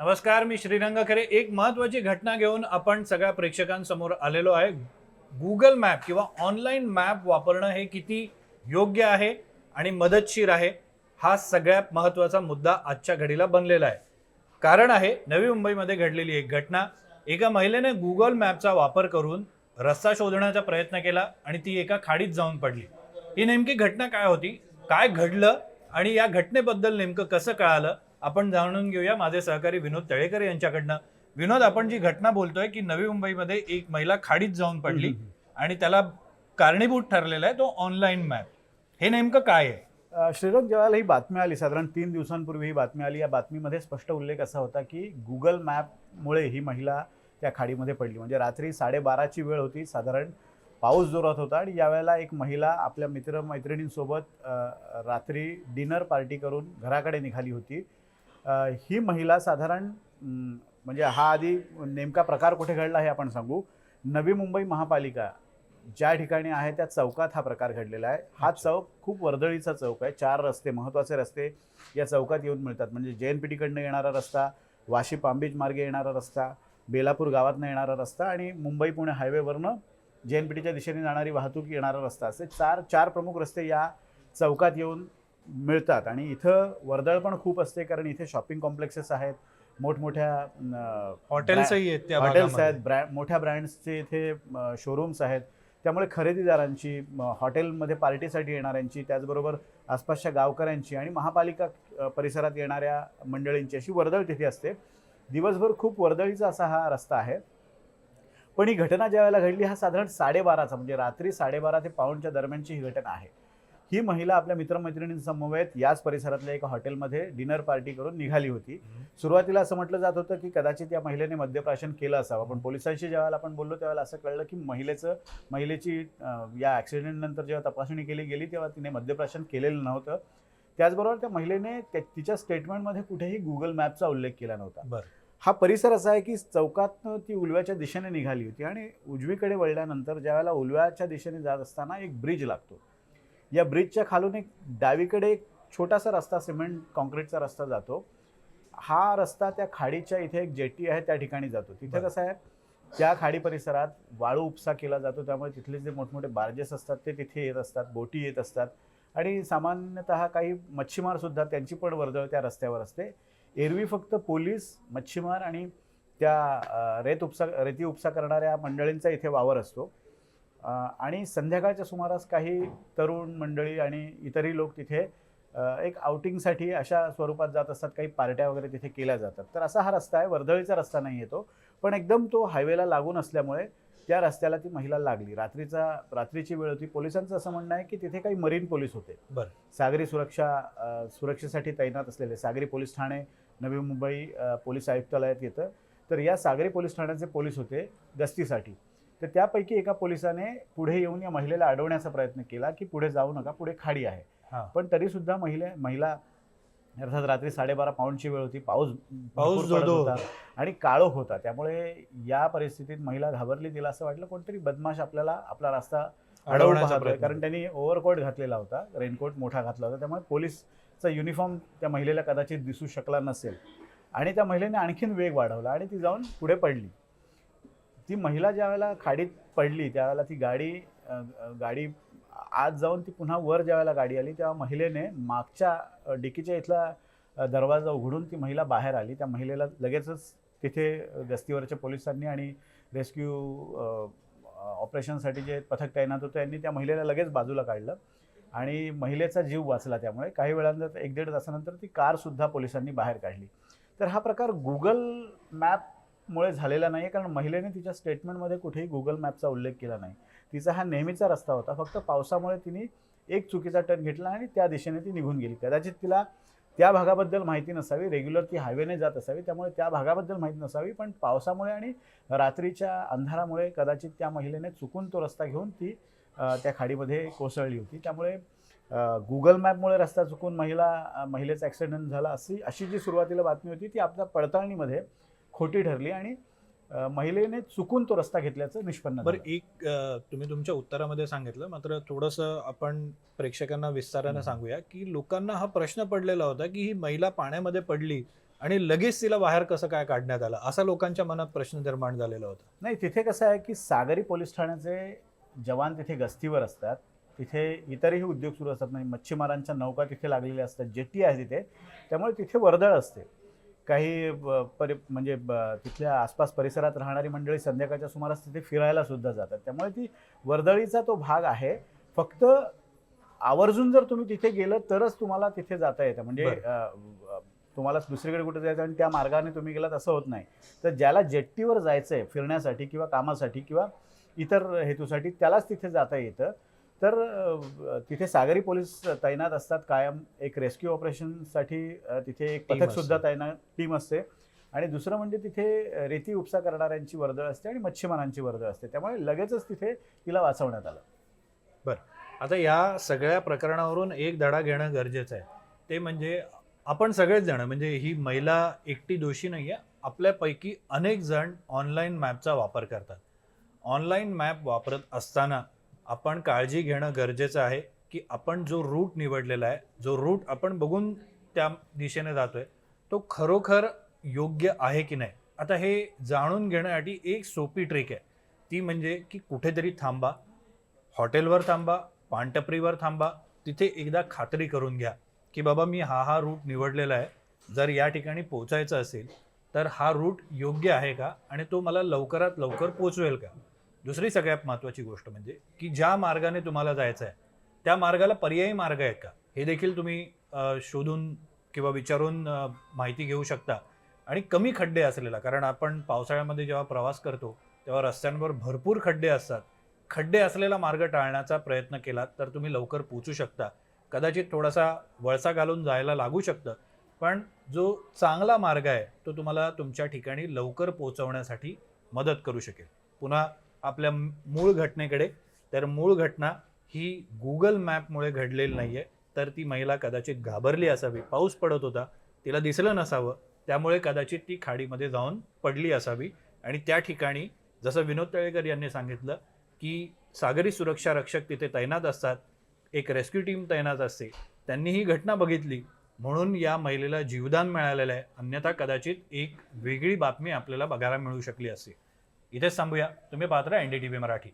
नमस्कार मी श्रीरंग खरे. एक महत्वाची घटना घेऊन आपण सगळ्या प्रेक्षकांसमोर आलेलो आहे. गुगल मॅप किंवा ऑनलाईन मॅप वापरणं हे किती योग्य आहे आणि मदतशीर आहे हा सगळ्यात महत्त्वाचा मुद्दा आजच्या घडीला बनलेला आहे. कारण आहे नवी मुंबईमध्ये घडलेली एक घटना. एका महिलेने गुगल मॅपचा वापर करून रस्ता शोधण्याचा प्रयत्न केला आणि ती एका खाडीत जाऊन पडली. ही नेमकी घटना काय होती? काय घडलं? आणि या घटनेबद्दल नेमकं कसं कळालं? आपण जाणून घेऊया माझे सहकारी विनोद तळेकर यांच्याकडनं. विनोद आपण जी घटना बोलतोय की नवी मुंबईमध्ये एक महिला खाडीत जाऊन पडली आणि त्याला कारणीभूत ठरलेला आहे तो ऑनलाईन मॅप. हे नेमकं काय आहे? श्रीरंग जेव्हा ही बातमी आली. साधारण तीन दिवसांपूर्वी ही बातमी आली. या बातमीमध्ये स्पष्ट उल्लेख असा होता की गुगल मॅपमुळे ही महिला त्या खाडीमध्ये पडली. म्हणजे रात्री साडेबाराची वेळ होती. साधारण पाऊस जोरात होता आणि यावेळेला एक महिला आपल्या मित्रमैत्रिणींसोबत रात्री डिनर पार्टी करून घराकडे निघाली होती. ही महिला साधारण म्हणजे हा आधी नेमका प्रकार कुठे घडला हे आपण सांगू. नवी मुंबई महापालिका ज्या ठिकाणी आहे त्या चौकात हा प्रकार घडलेला आहे. हा. चौक खूप वर्दळीचा चौक आहे. चार रस्ते महत्त्वाचे रस्ते या चौकात येऊन मिळतात. म्हणजे जे एन पी टीकडनं येणारा रस्ता वाशी पांबीज मार्गे येणारा रस्ता बेलापूर गावातनं येणारा रस्ता आणि मुंबई पुणे हायवेवरनं जे एन पी टीच्या दिशेने जाणारी वाहतूक येणारा रस्ता असे चार चार प्रमुख रस्ते या चौकात येऊन मिळतात. आणि इथं वर्दळ पण खूप असते कारण इथे शॉपिंग कॉम्प्लेक्सेस आहेत. मोठमोठ्या हॉटेल्सही आहेत त्या हॉटेल्स. आहेत ब्रँड मोठ्या ब्रँड्सचे इथे शोरूम्स आहेत. त्यामुळे खरेदीदारांची हॉटेलमध्ये पार्टीसाठी येणाऱ्यांची त्याचबरोबर आसपासच्या गावकऱ्यांची आणि महापालिका परिसरात येणाऱ्या मंडळींची अशी वर्दळ तिथे असते. दिवसभर खूप वर्दळीचा असा हा रस्ता आहे. पण ही घटना ज्या वेळेला घडली हा साधारण साडेबाराचा म्हणजे रात्री साडेबारा ते पाऊणच्या दरम्यानची ही घटना आहे. ही महिला आपल्या मित्रमैत्रिणींसमवेत याच परिसरातल्या एका हॉटेलमध्ये डिनर पार्टी करून निघाली होती. सुरुवातीला असं म्हटलं जात होतं की कदाचित या महिलेने मद्यप्राशन केलं असावं. पण पोलिसांशी ज्यावेळेला आपण बोललो त्यावेळेला असं कळलं की महिलेचं महिलेची या ॲक्सिडेंटनंतर जेव्हा तपासणी केली गेली तेव्हा तिने मद्यप्राशन केलेलं नव्हतं. त्याचबरोबर त्या महिलेने तिच्या स्टेटमेंटमध्ये कुठेही गुगल मॅपचा उल्लेख केला नव्हता. हा परिसर असा आहे की चौकातनं ती उलव्याच्या दिशेने निघाली होती आणि उजवीकडे वळल्यानंतर ज्यावेळेला उलव्याच्या दिशेने जात असताना एक ब्रिज लागतो. या ब्रिजच्या खालून एक डावीकडे एक छोटासा रस्ता सिमेंट कॉन्क्रीटचा रस्ता जातो. हा रस्ता त्या खाडीच्या इथे एक जेटी आहे त्या ठिकाणी जातो. तिथे. कसं आहे त्या खाडी परिसरात वाळू उपसा केला जातो. त्यामुळे तिथले जे मोठमोठे बार्जेस असतात ते तिथे येत असतात बोटी येत असतात. आणि सामान्यतः काही मच्छीमार सुद्धा त्यांची पण वर्दळ त्या रस्त्यावर असते. एरवी फक्त पोलीस मच्छीमार आणि त्या रेत उपसा रेती उपसा करणाऱ्या मंडळींचा इथे वावर असतो. आणि संध्याकाळच्या सुमारास काही तरुण मंडळी आणि इतरही लोक तिथे एक आउटिंगसाठी अशा स्वरूपात जात असतात. काही पार्ट्या वगैरे तिथे केल्या जातात. तर असा हा रस्ता आहे. वर्दळीचा रस्ता नाही येतो पण एकदम तो हायवेला लागून असल्यामुळे त्या रस्त्याला ती महिला लागली. रात्रीचा रात्रीची वेळ होती. पोलिसांचं असं म्हणणं आहे की तिथे काही मरीन पोलीस होते. बरं. सागरी सुरक्षा सुरक्षेसाठी तैनात असलेले सागरी पोलीस ठाणे नवी मुंबई पोलीस आयुक्तालयात येतं. तर या सागरी पोलीस ठाण्याचे पोलीस होते गस्तीसाठी. तर त्यापैकी एका पोलिसाने पुढे येऊन या महिलेला अडवण्याचा प्रयत्न केला की पुढे जाऊ नका पुढे खाडी आहे. पण तरी सुद्धा महिले महिला अर्थात रात्री साडेबारा पाऊणची वेळ होती पाऊस पाऊस होता आणि काळोख होता. त्यामुळे या परिस्थितीत महिला घाबरली तिला असं वाटलं कोणतरी बदमाश आपल्याला आपला रस्ता अडवू अडवण्याचा कारण त्यांनी ओव्हरकोट घातलेला होता रेनकोट मोठा घातला होता. त्यामुळे पोलीसचा युनिफॉर्म त्या महिलेला कदाचित दिसू शकला नसेल. आणि त्या महिलेने आणखीन वेग वाढवला आणि ती जाऊन पुढे पडली. ती महिला ज्या वेळेला खाडीत पडली त्यावेळेला ती गाडी गाडी आत जाऊन ती पुन्हा वर ज्या वेळेला गाडी आली तेव्हा महिलेने मागच्या डिकीच्या इथला दरवाजा उघडून ती महिला बाहेर आली. त्या महिलेला लगेचच तिथे गस्तीवरच्या पोलिसांनी आणि रेस्क्यू ऑपरेशनसाठी जे पथक तैनात होतं त्यांनी त्या महिलेला लगेच बाजूला काढलं आणि महिलेचा जीव वाचला त्यामुळे. काही वेळानंतर एक दीड तासानंतर ती कारसुद्धा पोलिसांनी बाहेर काढली. तर हा प्रकार गुगल मॅप मुळे झालेला नाही आहे कारण महिलेने तिच्या स्टेटमेंटमध्ये कुठेही गुगल मॅपचा उल्लेख केला नाही. तिचा हा नेहमीचा रस्ता होता. फक्त पावसामुळे तिने एक चुकीचा टर्न घेतला आणि त्या दिशेने ती निघून गेली. कदाचित तिला त्या भागाबद्दल माहिती नसावी रेग्युलर ती हायवेने जात असावी त्यामुळे त्या भागाबद्दल माहिती नसावी पण पावसामुळे आणि रात्रीच्या अंधारामुळे कदाचित त्या महिलेने चुकून तो रस्ता घेऊन ती त्या खाडीमध्ये कोसळली होती. त्यामुळे गुगल मॅपमुळे रस्ता चुकून महिला महिलेचा ॲक्सिडेंट झाला अशी अशी जी सुरुवातीला बातमी होती ती आपल्या पडताळणीमध्ये खोटी ठरली आणि महिलेने चुकून तो रस्ता घेतल्याचं निष्पन्न बरं. एक तुम्ही तुमच्या उत्तरामध्ये सांगितलं मात्र थोडंसं आपण प्रेक्षकांना विस्तारानं. सांगूया की लोकांना हा प्रश्न पडलेला होता की ही महिला पाण्यामध्ये पडली आणि लगेच तिला बाहेर कसं काय काढण्यात आलं असा लोकांच्या मनात प्रश्न निर्माण झालेला होता नाही तिथे कसं आहे की सागरी पोलीस ठाण्याचे जवान तिथे गस्तीवर असतात तिथे इतरही उद्योग सुरू असतात म्हणजे मच्छीमारांच्या नौका तिथे लागलेल्या असतात जेटी आहे तिथे त्यामुळे तिथे वर्दळ असते काही परि म्हणजे तिथल्या आसपास परिसरात राहणारी मंडळी संध्याकाळच्या सुमारास तिथे फिरायला सुद्धा जातात. त्यामुळे ती वर्दळीचा तो भाग आहे. फक्त आवर्जून जर तुम्ही तिथे गेलं तरच तुम्हाला तिथे जाता येतं. म्हणजे तुम्हाला दुसरीकडे कुठे जायचं आणि त्या मार्गाने तुम्ही गेलात असं होत नाही. तर ज्याला जेट्टीवर जायचं आहे फिरण्यासाठी किंवा कामासाठी किंवा इतर हेतूसाठी त्यालाच तिथे जाता येतं. तर तिथे सागरी पोलीस तैनात असतात कायम. एक रेस्क्यू ऑपरेशनसाठी तिथे एक पथक सुद्धा. तैनात टीम असते. आणि दुसरं म्हणजे तिथे रेती उपसा करणाऱ्यांची वर्दळ असते आणि मच्छीमारांची वर्दळ असते. त्यामुळे लगेचच तिथे तिला वाचवण्यात आलं. आता या सगळ्या प्रकरणावरून एक धडा घेणं गरजेचं आहे. ते म्हणजे आपण सगळेच जण म्हणजे ही महिला एकटी दोषी नाही आहे आपल्यापैकी अनेक जण ऑनलाईन मॅपचा वापर करतात. ऑनलाईन मॅप वापरत असताना आपण काळजी घेणं गरजेचं आहे की आपण जो रूट निवडलेला आहे जो रूट आपण बघून त्या दिशेने जातोय तो खरोखर योग्य आहे की नाही? आता हे जाणून घेण्यासाठी एक सोपी ट्रिक आहे. ती म्हणजे की कुठेतरी थांबा हॉटेलवर थांबा पानटपरीवर थांबा तिथे एकदा खात्री करून घ्या की बाबा मी हा हा रूट निवडलेला आहे. जर या ठिकाणी पोचायचं असेल तर हा रूट योग्य आहे का? आणि तो मला लवकरात लवकर पोचवेल का? दुसरी सगळ्यात महत्त्वाची गोष्ट म्हणजे की ज्या मार्गाने तुम्हाला जायचं आहे त्या मार्गाला पर्यायी मार्ग आहेत का? हे देखील तुम्ही शोधून किंवा विचारून माहिती घेऊ शकता. आणि कमी खड्डे असलेला कारण आपण पावसाळ्यामध्ये जेव्हा प्रवास करतो तेव्हा रस्त्यांवर भरपूर खड्डे असतात. खड्डे असलेला मार्ग टाळण्याचा प्रयत्न केलात तर तुम्ही लवकर पोचू शकता. कदाचित थोडासा वळसा घालून जायला लागू शकतं. पण जो चांगला मार्ग आहे तो तुम्हाला तुमच्या ठिकाणी लवकर पोहोचवण्यासाठी मदत करू शकेल. पुन्हा आपल्या मूळ घटनेकडे. तर मूळ घटना ही गुगल मॅपमुळे घडलेली नाही आहे तर ती महिला कदाचित घाबरली असावी. पाऊस पडत होता. तिला दिसलं नसावं. त्यामुळे कदाचित ती खाडीमध्ये जाऊन पडली असावी. आणि त्या ठिकाणी जसं विनोद तळेकर यांनी सांगितलं की सागरी सुरक्षा रक्षक तिथे तैनात असतात. एक रेस्क्यू टीम तैनात असते. त्यांनी ही घटना बघितली. म्हणून या महिलेला जीवदान मिळालेलं आहे. अन्यथा कदाचित एक वेगळी बातमी आपल्याला बघायला मिळू शकली असते. इथेच थांबूया. तुम्ही पाहता N D T V Marathi.